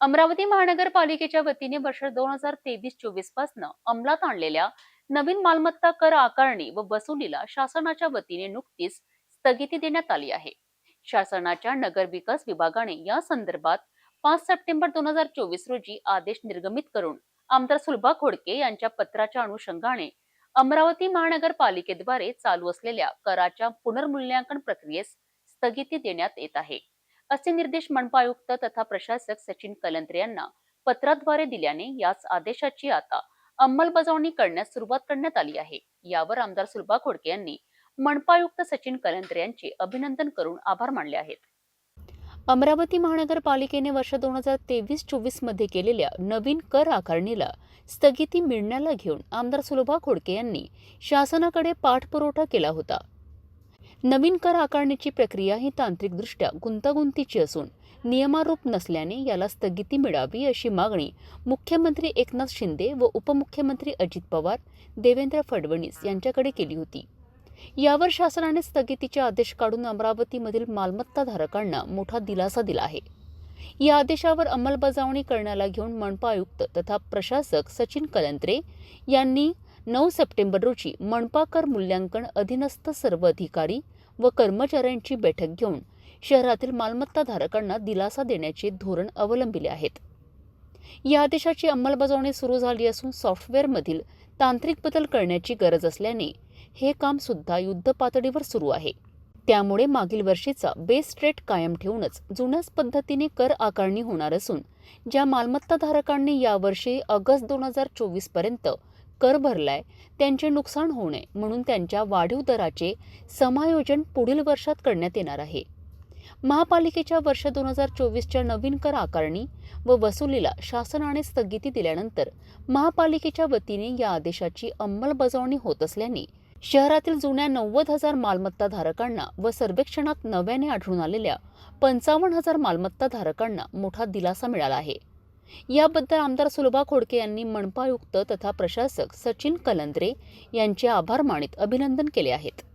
अमरावती महानगरपालिकेच्या वतीने वर्ष दोन हजार तेवीस चोवीसपासून अंमलात आणलेल्या नवीन मालमत्ता कर आकारणी व वसुलीला शासनाच्या वतीने नुकतीच स्थगिती देण्यात आली आहे. शासनाच्या नगर विकास विभागाने या संदर्भात पाच सप्टेंबर दोन हजार चोवीस रोजी आदेश निर्गमित करून आमदार सुलभा खोडके यांच्या पत्राच्या अनुषंगाने अमरावती महानगरपालिकेद्वारे चालू असलेल्या कराच्या पुनर्मूल्यांकन प्रक्रियेस स्थगिती देण्यात येत आहे. असे निर्देश मनपा आयुक्त तथा प्रशासक सचिन कलंत्रे यांना पत्राद्वारे दिल्याने याच आदेशाची आता अंमलबजावणी करण्यास सुरुवात करण्यात आली आहे. यावर आमदार सुलभा खोडके यांनी मनपा आयुक्त सचिन कलंत्रे यांचे अभिनंदन करून आभार मानले आहेत. अमरावती महानगरपालिकेने वर्ष दोन हजार तेवीस चोवीसमध्ये केलेल्या नवीन कर आकारणीला स्थगिती मिळण्याला घेऊन आमदार सुलभा खोडके यांनी शासनाकडे पाठपुरवठा केला होता. नवीन कर आकारणीची प्रक्रिया ही तांत्रिकदृष्ट्या गुंतागुंतीची असून नियमारूप नसल्याने याला स्थगिती मिळावी अशी मागणी मुख्यमंत्री एकनाथ शिंदे व उपमुख्यमंत्री अजित पवार देवेंद्र फडणवीस यांच्याकडे केली होती. यावर शासनाने स्थगितीचे आदेश काढून अमरावतीमधील मालमत्ताधारकांना मोठा दिलासा दिला आहे. या आदेशावर अंमलबजावणी करण्याला घेऊन मनपा आयुक्त तथा प्रशासक सचिन कलंत्रे यांनी नऊ सप्टेंबर रोजी मनपा कर मूल्यांकन अधीनस्थ सर्व अधिकारी व कर्मचाऱ्यांची बैठक घेऊन शहरातील मालमत्ताधारकांना दिलासा देण्याचे धोरण अवलंबिले आहेत. या आदेशाची अंमलबजावणी सुरू झाली असून सॉफ्टवेअरमधील तांत्रिक बदल करण्याची गरज असल्याने हे काम सुद्धा युद्धपातळीवर सुरू आहे. त्यामुळे मागील वर्षीचा बेस रेट कायम ठेवूनच जुन्याच पद्धतीने कर आकारणी होणार असून ज्या मालमत्ताधारकांनी यावर्षी ऑगस्ट दोन हजार चोवीसपर्यंत पर्यंत कर भरलाय त्यांचे नुकसान होऊ नये म्हणून त्यांच्या वाढीव दराचे समायोजन पुढील वर्षात करण्यात येणार आहे. महापालिकेच्या वर्ष दोन हजार चोवीसच्या नवीन कर आकारणी व वसुलीला शासनाने स्थगिती दिल्यानंतर महापालिकेच्या वतीने या आदेशाची अंमलबजावणी होत असल्याने शहरातील जुन्या नव्वद हजार मालमत्ताधारकांना व सर्वेक्षणात नव्याने आढळून आलेल्या पंचावन्न हजार मालमत्ताधारकांना मोठा दिलासा मिळाला आहे. याबद्दल आमदार सुलभा खोडके यांनी मनपा आयुक्त तथा प्रशासक सचिन कलंद्रे यांचे आभार मानित अभिनंदन केले आहेत.